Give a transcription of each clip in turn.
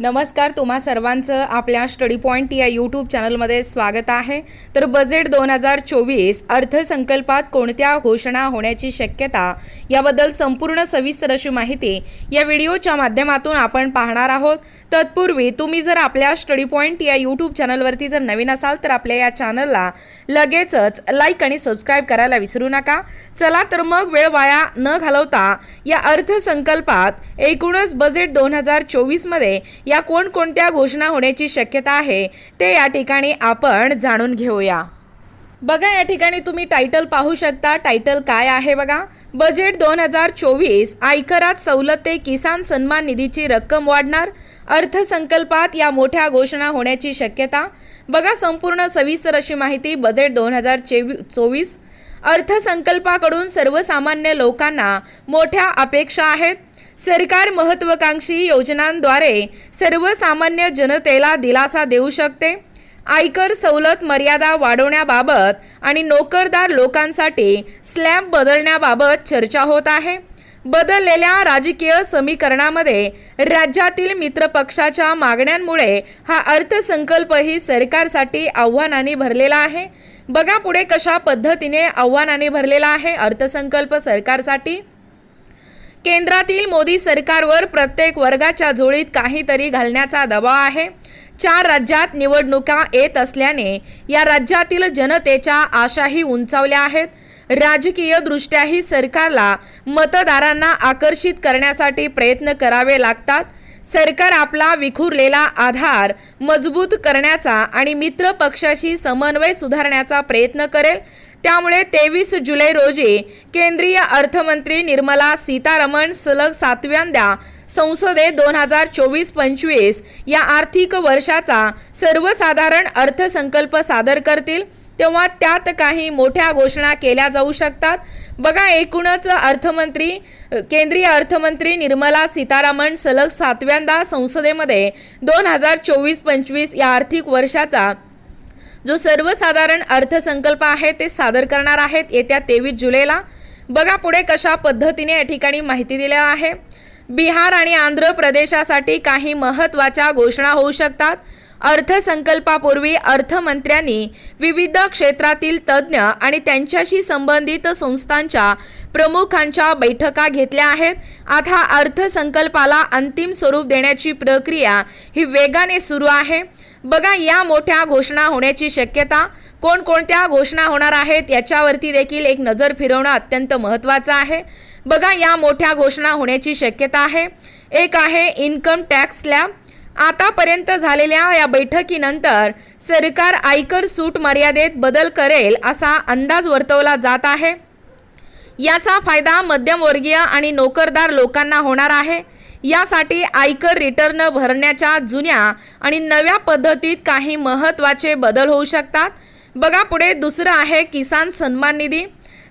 नमस्कार तुम्हा सर्वांचं आपल्या स्टडी पॉईंट या यूट्यूब चॅनलमध्ये स्वागत आहे. तर बजेट दोन हजार चोवीस अर्थसंकल्पात कोणत्या घोषणा होण्याची शक्यता याबद्दल संपूर्ण सविस्तर अशी माहिती या व्हिडिओच्या माध्यमातून आपण पाहणार आहोत. तत्पूर्वी तुम्ही जर आपल्या स्टडी पॉईंट या यूट्यूब चॅनलवरती जर नवीन असाल तर आपल्या या चॅनलला लगेचच लाईक आणि सबस्क्राईब करायला विसरू नका. चला तर मग वेळ वाया न घालवता या अर्थसंकल्पात एकूणच बजेट दोन हजार चोवीसमध्ये या कोणकोणत्या घोषणा होण्याची शक्यता आहे ते या ठिकाणी आपण जाणून घेऊया. बघा या ठिकाणी तुम्ही टायटल पाहू शकता. टायटल काय आहे बघा? बजेट दोन हजार चोवीस आयकरात सवलते किसान सन्मान निधीची रक्कम वाढणार. अर्थसंकल्पात या मोठ्या घोषणा होण्याची शक्यता. बघा संपूर्ण सविस्तर अशी माहिती बजेट दोन हजार चोवीस. अर्थसंकल्पाकडून सर्वसामान्य लोकांना मोठ्या अपेक्षा आहेत. सरकार महत्त्वाकांक्षी योजनांद्वारे सर्वसामान्य जनतेला दिलासा देऊ शकते. आयकर सवलत मर्यादा वाढवण्याबाबत आणि नोकरदार लोकांसाठी स्लॅब बदलण्याबाबत चर्चा होत आहे. बदललेल्या राजकीय समीकरणामध्ये राज्यातील मित्रपक्षाच्या मागण्यांमुळे हा अर्थसंकल्पही सरकारसाठी आव्हानाने भरलेला आहे. बघा पुढे कशा पद्धतीने आव्हानाने भरलेला आहे अर्थसंकल्प सरकारसाठी. केंद्रातील मोदी सरकारवर प्रत्येक वर्गाच्या जोडीत काहीतरी घालण्याचा दबाव आहे. चार राज्यात निवडणुका येत असल्याने या राज्यातील जनतेच्या आशाही उंचावल्या आहेत. राजकीय दृष्ट्याही सरकारला मतदारांना आकर्षित करण्यासाठी प्रयत्न करावे लागतात. सरकार आपला विखुरलेला आधार मजबूत करण्याचा आणि मित्र पक्षाशी समन्वय सुधारण्याचा प्रयत्न करेल. त्यामुळे तेवीस जुलै रोजी केंद्रीय अर्थमंत्री निर्मला सीतारमण सलग सातव्यांदा संसदेत दोन हजार चोवीस पंचवीस या आर्थिक वर्षाचा सर्वसाधारण अर्थसंकल्प सादर करतील. तेव्हा त्यात काही मोठ्या घोषणा केल्या जाऊ शकतात. बघा एकूणच अर्थमंत्री केंद्रीय अर्थमंत्री निर्मला सीतारामन सलग सातव्यांदा संसदेमध्ये दोन हजार चोवीस पंचवीस या आर्थिक वर्षाचा जो सर्वसाधारण अर्थसंकल्प आहे ते सादर करणार आहेत येत्या तेवीस जुलैला. बघा पुढे कशा पद्धतीने या ठिकाणी माहिती दिल्या आहे. बिहार आणि आंध्र प्रदेशासाठी काही महत्त्वाच्या घोषणा होऊ शकतात. अर्थसंकल्पापूर्वी अर्थमंत्र्यांनी विविध क्षेत्रातील तज्ज्ञ आणि त्यांच्याशी संबंधित संस्थांच्या प्रमुखांच्या बैठका घेतल्या आहेत. आता अर्थसंकल्पाला अंतिम स्वरूप देण्याची प्रक्रिया ही वेगाने सुरू आहे. बघा या मोठ्या घोषणा होण्याची शक्यता कोणकोणत्या घोषणा होणार आहेत याच्यावरती देखील एक नजर फिरवणं अत्यंत महत्त्वाचं आहे. बघा या मोठ्या घोषणा होण्याची शक्यता आहे. एक आहे इन्कम टॅक्स स्लॅब आतापर्यंत झालेल्या या बैठकीनंतर सरकार आयकर सूट मर्यादेत बदल करेल असा अंदाज वर्तवला जात आहे. याचा फायदा मध्यमवर्गीय आणि नोकरदार लोकांना होणार आहे. यासाठी आयकर रिटर्न भरण्याच्या जुन्या आणि नव्या पद्धतीत काही महत्त्वाचे बदल होऊ शकतात. बघा पुढे दुसरं आहे किसान सन्मान निधी.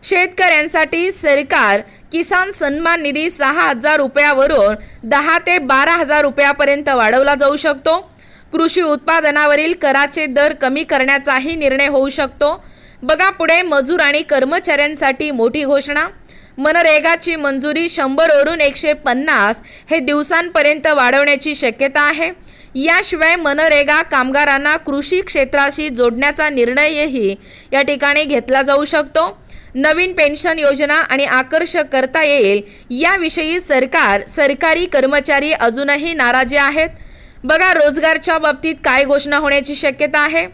शेतकऱ्यांसाठी सरकार किसान सन्मान निधी सहा हजार रुपयावरून दहा ते बारा हजार रुपयापर्यंत वाढवला जाऊ शकतो. कृषी उत्पादनावरील कराचे दर कमी करण्याचाही निर्णय होऊ शकतो. बघा पुढे मजूर आणि कर्मचाऱ्यांसाठी मोठी घोषणा. मनरेगाची मंजुरी शंभरवरून एकशे पन्नास हे दिवसांपर्यंत वाढवण्याची शक्यता आहे. याशिवाय मनरेगा कामगारांना कृषी क्षेत्राशी जोडण्याचा निर्णयही या ठिकाणी घेतला जाऊ शकतो. नवीन पेन्शन योजना आणि आकर्षक करता येईल याविषयी सरकार सरकारी कर्मचारी अजूनही नाराजी आहेत? बघा रोजगारच्या बाबतीत काय घोषणा होण्याची शक्यता आहे?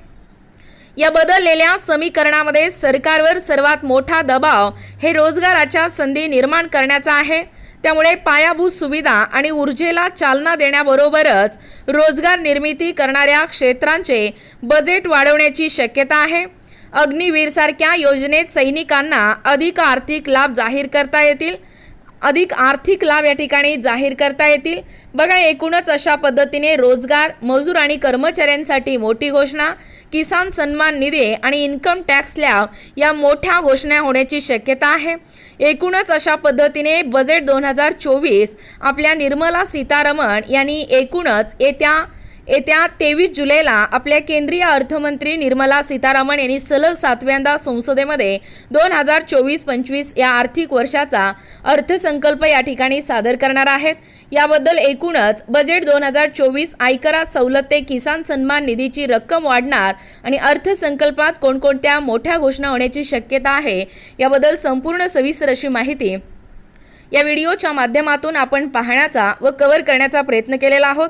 या बदललेल्या समीकरणामध्ये सरकारवर सर्वात मोठा दबाव हे रोजगाराच्या संधी निर्माण करण्याचा आहे. त्यामुळे पायाभूत सुविधा आणि ऊर्जेला चालना देण्याबरोबरच रोजगार निर्मिती करणाऱ्या क्षेत्रांचे बजेट वाढवण्याची शक्यता आहे. अग्निवीरसारख्या योजनेत सैनिकांना अधिक आर्थिक लाभ जाहीर करता येतील. अधिक आर्थिक लाभ या ठिकाणी जाहीर करता येतील. बघा एकूणच अशा पद्धतीने रोजगार मजूर आणि कर्मचाऱ्यांसाठी मोठी घोषणा. किसान सन्मान निधी आणि इन्कम टॅक्स लॅब या मोठ्या घोषणा होण्याची शक्यता आहे. एकूणच अशा पद्धतीने बजेट दोन हजार चोवीस आपल्या निर्मला सीतारमण यांनी एकूणच येत्या येत्या तेवीस जुलैला आपल्या केंद्रीय अर्थमंत्री निर्मला सीतारामन यांनी सलग सातव्यांदा संसदेमध्ये दोन हजार चोवीस पंचवीस या आर्थिक वर्षाचा अर्थसंकल्प या ठिकाणी सादर करणार आहेत. याबद्दल एकूणच बजेट दोन हजार चोवीस आयकरात सवलत ते किसान सन्मान निधीची रक्कम वाढणार आणि अर्थसंकल्पात कोणकोणत्या मोठ्या घोषणा होण्याची शक्यता आहे याबद्दल संपूर्ण सविस्तर अशी माहिती या व्हिडिओच्या माध्यमातून आपण पाहण्याचा व कव्हर करण्याचा प्रयत्न केलेला आहोत.